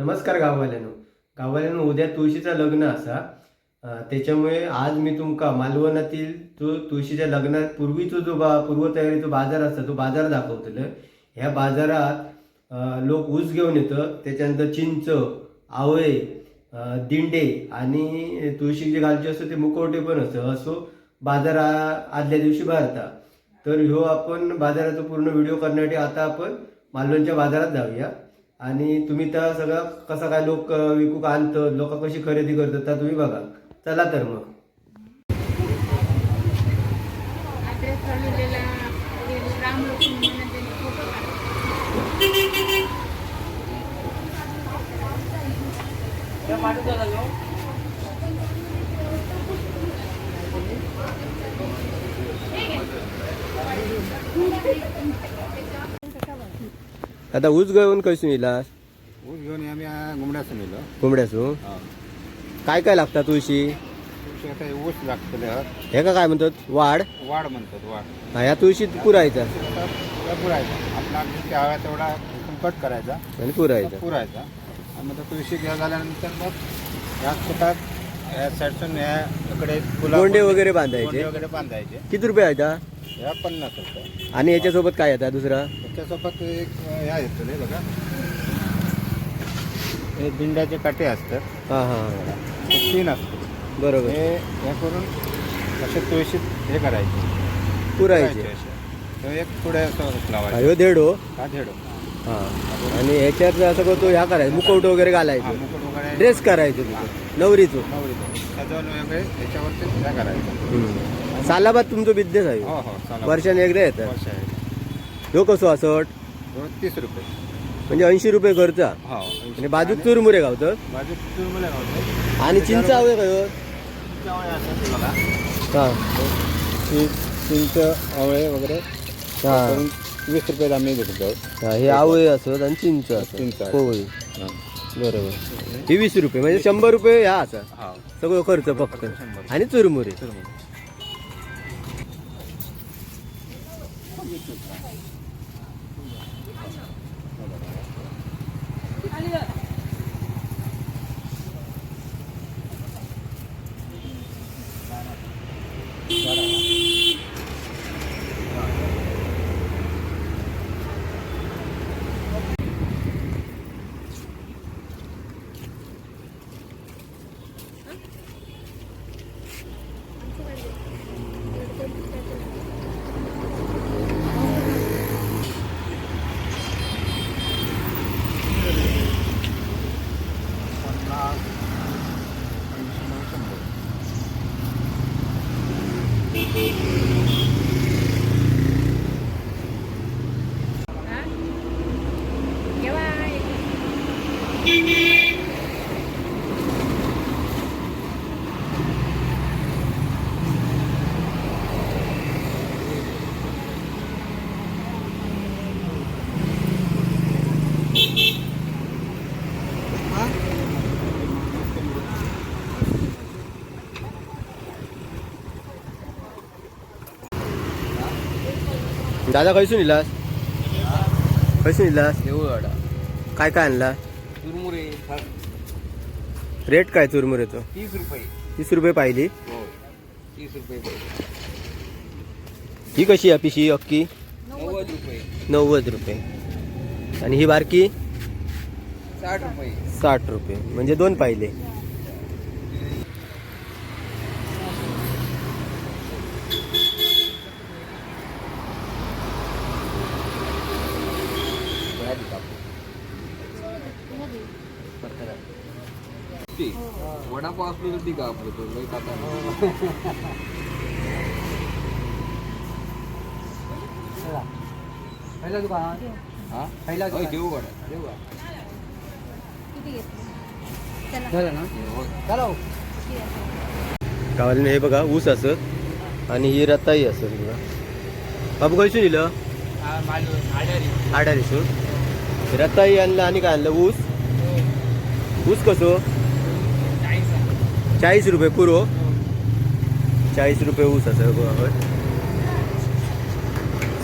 नमस्कार गाववाल्यानो. गाववाल्यानो उद्या तुळशीचं लग्न असा. त्याच्यामुळे आज मी तुमका मालवणातील जो तुळशीच्या लग्नात पूर्वीचो जो बा पूर्वतयारीचो बाजार असता तो बाजार दाखवतलो. ह्या बाजारात लोक ऊस घेऊन येतं. त्याच्यानंतर चिंच आवळे दिंडे आणि तुळशी जे घालचे असतं ते मुखवटे पण असतं. असो बाजार आदल्या दिवशी भरता. तर ह्यो आपण बाजाराचा पूर्ण व्हिडिओ करण्यासाठी आता आपण मालवणच्या बाजारात जाऊया. आणि तुम्ही त्या सगळं कसा काय लोक विकूक आणतात लोक कशी खरेदी करतात त्या तुम्ही बघा. चला तर मग. ॲड्रेस आता ऊस घेऊन कशी मिळाला ऊस घेऊन आम्ही नेलो कोंबड्याचो हा. काय काय लागतात तुळशी तुळशी आता ऊस लागतले आहात. हे का काय म्हणतात? वाढ? वाढ म्हणतात वाढ. हा, या तुळशीत पुरायचा. त्या पुरायचा. आपला किती हवा तेवढा कट करायचा. आणि पुरायचा. पुरायचा. आणि मग तुळशी घ्या झाल्यानंतर मग या शेतात या साईडसून या इकडे गोंडे वगैरे बांधायचे. गोंडे वगैरे बांधायचे. किती रुपये आहे आता या पन्नास रुपये. आणि याच्यासोबत काय येतात दुसरा? त्याच्यासोबत एक ह्या येतो रे बघा. हे दिंड्याचे काटे असतात. हा हा हे. तीन असतात. बरोबर. हे हे करून असे तुळशीत हे करायचे. पुरायचे. असे. तो एक पुढे असं हा, लावायचा ह्यो देडो हा? झेडो हा. आणि ह्याच्यात असं करतो ह्या करायचं मुखवट वगैरे हा घालायचं मुकुट वगैरे. ड्रेस करायचं तिथं. नवरीचो. वगैरे त्याच्यावरती हे करायचं. सालाबाद तुमचं बिझनेस आहे. हो हो चालेल वर्षाने एकदा येतात. वर्ष आहे ह्यो कसो असट दोन तीस रुपये. म्हणजे ऐंशी रुपये खर्चा हो आणि बाजूक चुरमुरे गावतात. बाजू गावते आणि चिंच हवे का ह्यो? बघा हा. चिंच आवळे वगैरे हा. वीस रुपये आम्ही भेटतो हा, हे आवळे असत आणि चिंच चिंच असत आहे. होय बरोबर. ही वीस रुपये म्हणजे शंभर रुपये ह्या असा. हा. सगळं खर्च फक्त. शंभर. आणि चुरमुरे चुरमुरे पन्नास ऐंशी नऊ शंभर हा? केव्हा दादा खैसून इलास? खैसून इलास? देऊळवाडा काय काय आणला? चुरमुरे रेट काय चुरमुरेचं तीस रुपये. तीस रुपये पाहिली. हो. तीस रुपये पाहिजे. ही कशी आहे पिशी अक्की? नव्वद रुपये. नव्वद रुपये. आणि ही बारकी? साठ रुपये. साठ रुपये. म्हणजे दोन पाहिले. ती वडापाव असलो तर ती का आपलं तो लई खाता नाही. हा? चला गावाला हे बघा ऊस असत आणि ही रताई असत बघा. बाबू खैसून दिलं आडारीसून रताई आणलं आणि काय आणलं? ऊस? ऊस कसो? चाळीस रुपये पुरो. चाळीस रुपये ऊस असं बघा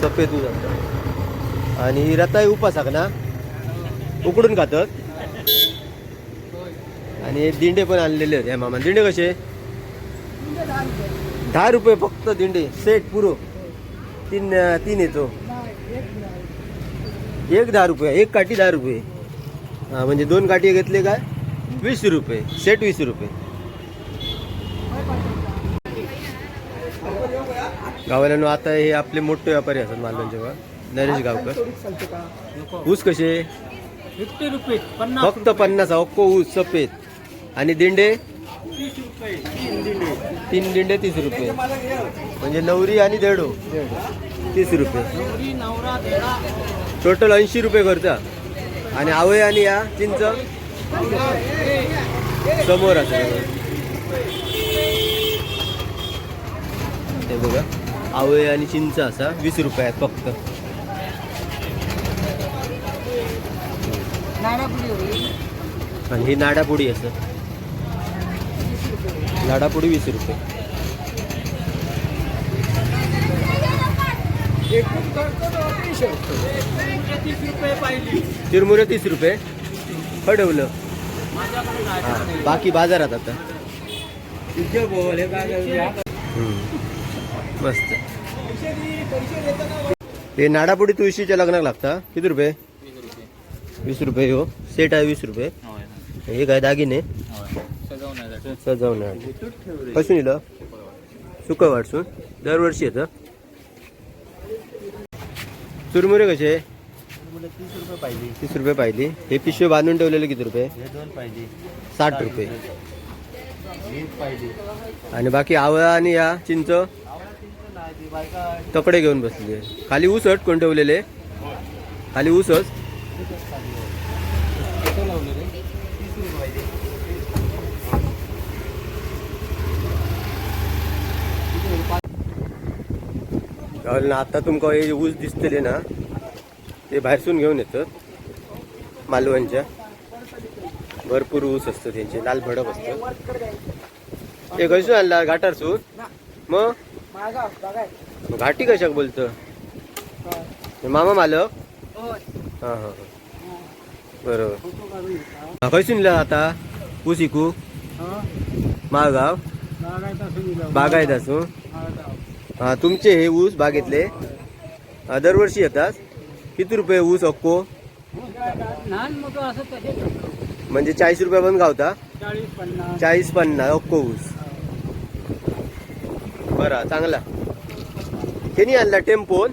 सफेद ऊस असतं आणि रताई उपासाक ना? उकडून खातात. आणि दिंडे पण आणलेले आहेत. मामा दिंडे कसे? दहा रुपये फक्त दिंडे. सेट पुरो. तीन तीन येतो. एक दहा रुपये एक काठी दहा रुपये. हा म्हणजे दोन काठी घेतले काय वीस रुपये सेट वीस रुपये. गावाला आता हे आपले मोठे व्यापारी असतात मालवणचे बघा. नरेश गावकर. ऊस कसे? फिफ्टी रुपीज फक्त पन्नास अक्को ऊस सफेद. आणि दिंडे? तीन दिंडे तीस रुपये. म्हणजे नवरी आणि देडो. तीस रुपये. टोटल ऐंशी रुपये खर्च. आणि आवळे आणि या चिंच समोर असं हे बघा आवळे आणि चिंच असा वीस रुपये फक्त. आणि ही नाडापुडी असं. नाडापुडी वीस रुपये. चिरमुरे तीस रुपये पडवलं हा, बाकी बाजारात आता. हम्म. मस्त. हे नाडापुडी तुळशीच्या लग्नाक लागता. किती रुपये? वीस रुपये हो. सेट आहे वीस रुपये. हे काय दागिने? सजवणार कसून इलं सुक वाटसून. दरवर्षी येतं. चुरमुरे कसे? तीस रुपये पाहिजे तीस रुपये पाहिली. हे पिशवे बांधून ठेवलेले किती रुपये? हे दोन पाहिजे साठ रुपये. वीस पाहिजे आणि बाकी आवळा आणि या चिंच? तकडे घेऊन बसले खाली ऊस अट कोण ठेवलेले? खाली ऊसच आता तुमका हे ऊस दिसतले ना ते बाहेरसून घेऊन येतात मालवणच्या. भरपूर ऊस असतं त्यांचे लाल भडक असतं. ते कशी आणला? घाटारसून मग मग घाटी कशाक बोलतं? हे मामा मालक? हा हा हा. बरोबर. खंयसून आता? ऊस इकू? माळगाव? बागायत असू हा तुमचे हे ऊस बागेतले हा, दरवर्षी येतात. किती रुपये ऊस अक्को? म्हणजे चाळीस रुपये पण गावता? चाळीस पन्नास अक्को ऊस. बरा चांगला. केनी आणला टेम्पोन?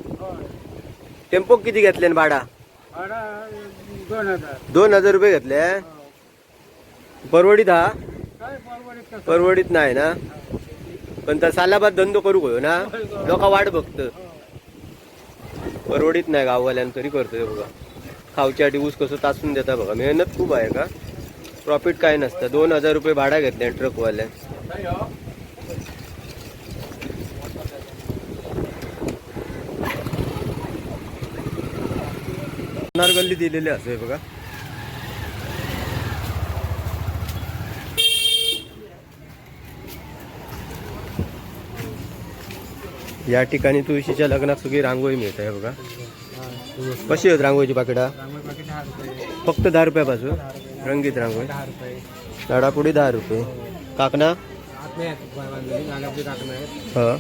टेम्पो किती घेतले न भाडा? दोन हजार रुपये घेतले. परवडीत हा? परवडीत नाही ना? पण तर सालाबाद धंदो करू गयो ना. लोक वाट बघत. परवडीत नाही गाववाल्यान तरी करतोय बघा. खावच्यासाठी ऊस कसं तासून देता बघा. मेहनत खूप आहे का? प्रॉफिट काय नसतं. दोन हजार रुपये भाडा घेतले ट्रकवाल्या गल्ली दिलेली असं बघा. या ठिकाणी तुळशीच्या लग्नात सगळी रांगोळी मिळत आहे बघा. कशी आहेत रांगोळीची पाकिटा? फक्त दहा रुपयापासून रंगीत रांगोळी. झाडापुडी दहा रुपये. काकणा? ह.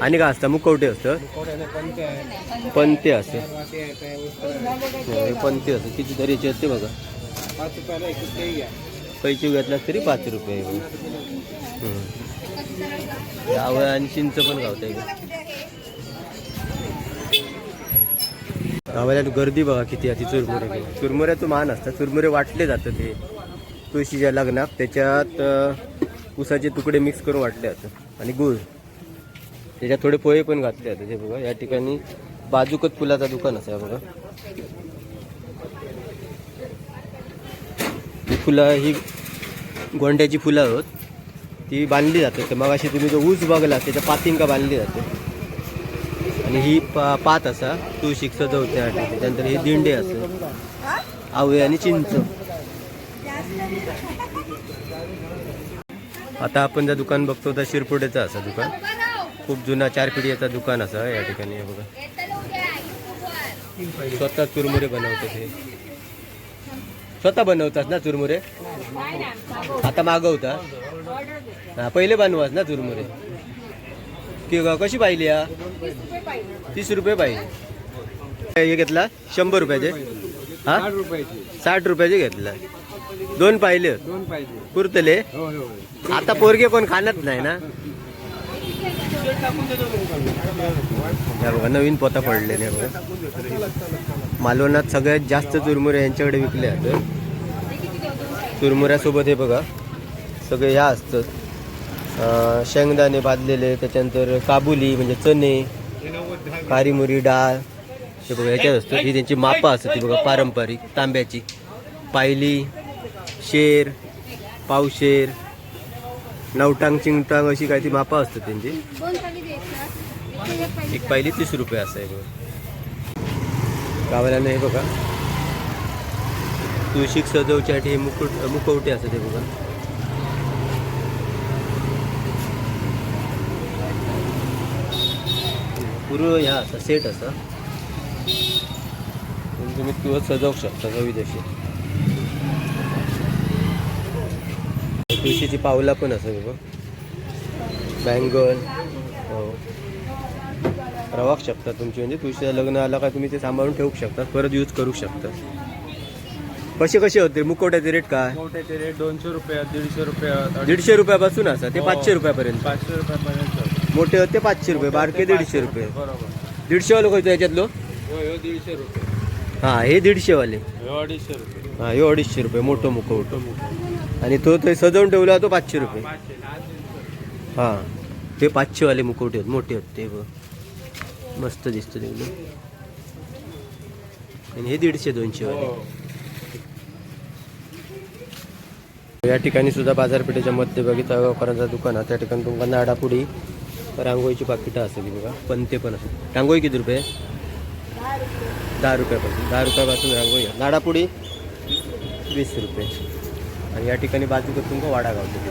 आणि काय असतं? मुकवटे असतं पंते असतं. हो, पंते असतं किती तरी याचे असते बघा. पैसे घेतलास तरी पाच रुपये हम्म. आवळ आणि चिंच पण गावत आहे गावाला गर्दी बघा किती आहे चुरमुरे चुरमुऱ्याचं मान असतं चुरमुरे वाटले जातं ते तुळशीच्या लग्नात त्याच्यात उसाचे तुकडे मिक्स करून वाटले जातात. आणि गुळ. त्याच्यात थोडे पोहे पण घातले जातात. हे बघा या ठिकाणी बाजूकच फुलाचा दुकान असं आहे बघा. फुलं ही गोंड्याची फुलं आहोत ती बांधली जाते. तर मग अशी तुम्ही जो ऊस बघला त्याच्या पातिंका बांधली जाते. आणि ही पा पात असा तुळशीक सजवते त्यानंतर ही दिंडे असं. आवळे आणि चिंच. आता आपण ज्या दुकान बघतो त्या शिरपुडेचं असं दुकान. खूप जुना चार पिढीचा दुकान असं या ठिकाणी बघा. स्वतः चुरमुरे बनवतात हे. स्वतः बनवतात ना चुरमुरे? आता मागवता? हा पहिले बनवास ना चुरमुरे? की ग- कशी पाहिली हा तीस रुपये पाहिजे हे घेतला? शंभर रुपयाचे? हा? साठ रुपयाची घेतला. दोन पाहिले? पुरतले? हो हो आता पोरगे कोण खाणत नाही ना? या बघा नवीन पोता पडले नाही बघा. मालवणात सगळ्यात जास्त चुरमुऱ्या यांच्याकडे विकले जातात चुरमुऱ्यासोबत हे बघा सगळे ह्या असतात. शेंगदाणे भाजलेले त्याच्यानंतर काबुली म्हणजे चणे कारीमुरी डाळ हे बघा ह्याच्यात असतं. ही त्यांची मापं असतात ती बघा पारंपरिक तांब्याची. पायली शेर पावशेर नवटांग चिंगटांग अशी काही ती मापं असतात त्यांची. एक पायली तीस रुपये असं आहे गावाला हे बघा. तुळशीक सजवच्यासाठी हे मुकुट मुकवटे असतात हे बघा. पूर्ण ह्या असा सेट असा. म्हणजे तुम्ही तुळस सजवू शकता नवी तशी तुळशीची पावला पण असं बघा. बँगल रवाक शकता तुमची. म्हणजे तुळशीचं लग्न आलं का तुम्ही ते सांभाळून ठेवू शकता परत यूज करू शकता कसे कसे होते? मुकोट्याचे रेट काय? मोठ्याचे रेट दोनशे रुपये दीडशे रुपये दीडशे रुपयापासून असा ते पाचशे रुपयापर्यंत. पाचशे रुपयापर्यंत मोठे होते पाचशे रुपये बारके दीडशे रुपये. बरोबर. दीडशे वाले होते याच्यातलो? हो हो दीडशे रुपये. हा हे दीडशे वाले. हो अडीचशे रुपये. हा हे अडीचशे रुपये मोठं मुखवट. आणि तो ते सजवून ठेवला तो पाचशे रुपये. पाचशे दीडशे. हा ते पाचशे वाले मुखवटे आहेत मोठे आहेत ते बघ. मस्त दिसतं ते एकदम आणि हे दीडशे दोनशे वाले. या ठिकाणी सुद्धा बाजारपेठेच्या मध्यभागी तळगावकरांचं दुकान आहे. त्या ठिकाणी तुम्हाला नाडापुडी रांगोळीची पाकिटं असते ती बघा. पंते पण असते रांगोळी किती रुपये? दहा रुपयापासून. दहा रुपयापासून रांगोळी. नाडापुडी वीस रुपये. आणि या ठिकाणी बाजूकडे तुमका वाडा गावतो ती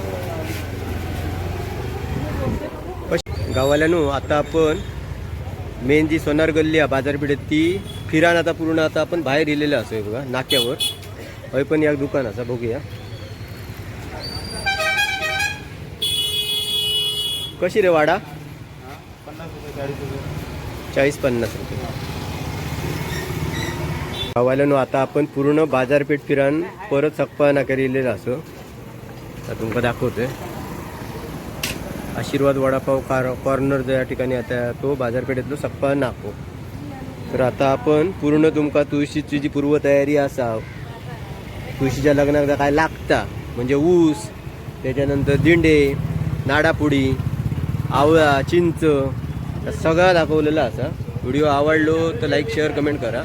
गावाल्यानो आता आपण मेन जी सोनार गल्ली आहे बाजारपेठेत ती फिरान आता पूर्ण आता आपण बाहेर इलेलं असो बघा नाक्यावर. हय पण या दुकान असा बघूया. कशी रे वाडा? चाळीस पन्नास रुपये. गावाला आता आपण पूर्ण बाजारपेठ फिरान परत सकपा नाक्यार इलेलं असो. आता तुमका दाखवतोय. आशीर्वाद वडापाव कार कॉर्नर जो या ठिकाणी आता तो बाजारपेठेतलो सप्पा नाको. तर आता आपण पूर्ण तुमका तुळशीची जी पूर्वतयारी असा तुळशीच्या लग्नाक काय लागता म्हणजे ऊस त्याच्यानंतर दिंडे नाडापुडी आवळा चिंच सगळं सगळा असा. व्हिडिओ आवडलो तर लाईक शेअर कमेंट करा.